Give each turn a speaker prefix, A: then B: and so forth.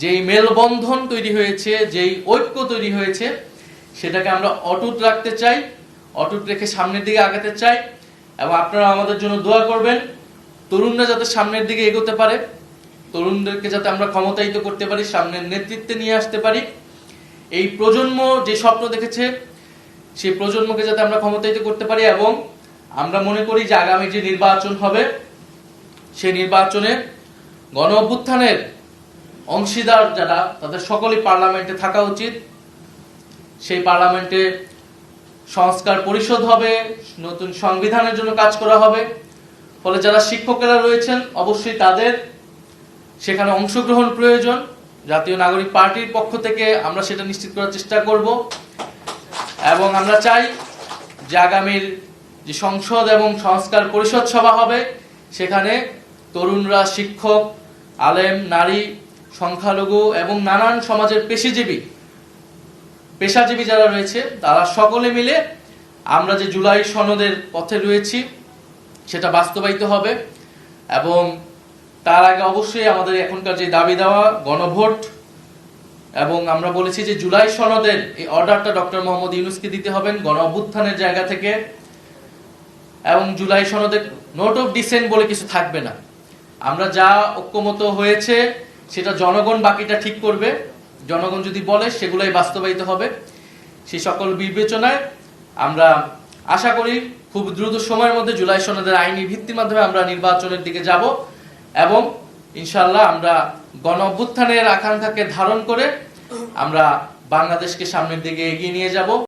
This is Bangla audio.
A: যেই মেলবন্ধন তৈরি হয়েছে, যেই ঐক্য তৈরি হয়েছে, সেটাকে আমরা অটুট রাখতে চাই, অটুট রেখে সামনের দিকে আগাতে চাই, এবং আপনারা আমাদের জন্য দোয়া করবেন, তরুণরা যাতে সামনের দিকে এগোতে পারে, তরুণদেরকে যাতে আমরা ক্ষমতায়িত করতে পারি, সামনের নেতৃত্বে নিয়ে আসতে পারি। এই প্রজন্ম যে স্বপ্ন দেখেছে, সেই প্রজন্মকে যাতে আমরা ক্ষমতায়িত করতে পারি, এবং আমরা মনে করি যে আগামী যে নির্বাচন হবে সেই নির্বাচনে গণ অভ্যুত্থানের অংশীদার যারা, তাদের সকলেই পার্লামেন্টে থাকা উচিত। সেই পার্লামেন্টে সংস্কার পরিষদ হবে, নতুন সংবিধানের জন্য কাজ করা হবে। ফলে যারা শিক্ষকেরা রয়েছেন, অবশ্যই তাদের সেখানে অংশগ্রহণ প্রয়োজন। জাতীয় নাগরিক পার্টির পক্ষ থেকে আমরা সেটা নিশ্চিত করার চেষ্টা করব। এবং আমরা চাই যে আগামীর যে সংসদ এবং সংস্কার পরিষদ সভা হবে, সেখানে তরুণরা শিক্ষক, আলেম, নারী সংখ্যালঘু এবং নানান সমাজের পেশিজীবী। পেশাজীবী যারা রয়েছে, তারা সকলে মিলে আমরা যে জুলাই সনদের পথে রয়েছি, সেটা বাস্তবায়িত হবে এবং তার আগে অবশ্যই আমাদের এখনকার যে দাবি দেওয়া, গণভোট, এবং আমরা বলেছি যে জুলাই সনদের এই অর্ডারটা ডক্টর মোহাম্মদ ইউনুসকে দিতে হবেন গণ অভ্যুত্থানের জায়গা থেকে এবং জুলাই সনদে নোট অফ ডিসেন্ট বলে কিছু থাকবে না। আমরা যা ঐক্যমত হয়েছে সেটা জনগণ বাকিটা ঠিক করবে। জনগণ যদি বলে, সেগুলোই বাস্তবায়িত হবে। সেই সকল বিবেচনায় আমরা আশা করি খুব দ্রুত সময়ের মধ্যে জুলাই সনদের আইনি ভিত্তির মাধ্যমে আমরা নির্বাচনের দিকে যাব এবং ইনশাল্লাহ আমরা গণ অভ্যুত্থানের আকাঙ্ক্ষাকে ধারণ করে আমরা বাংলাদেশকে সামনের দিকে এগিয়ে নিয়ে যাব।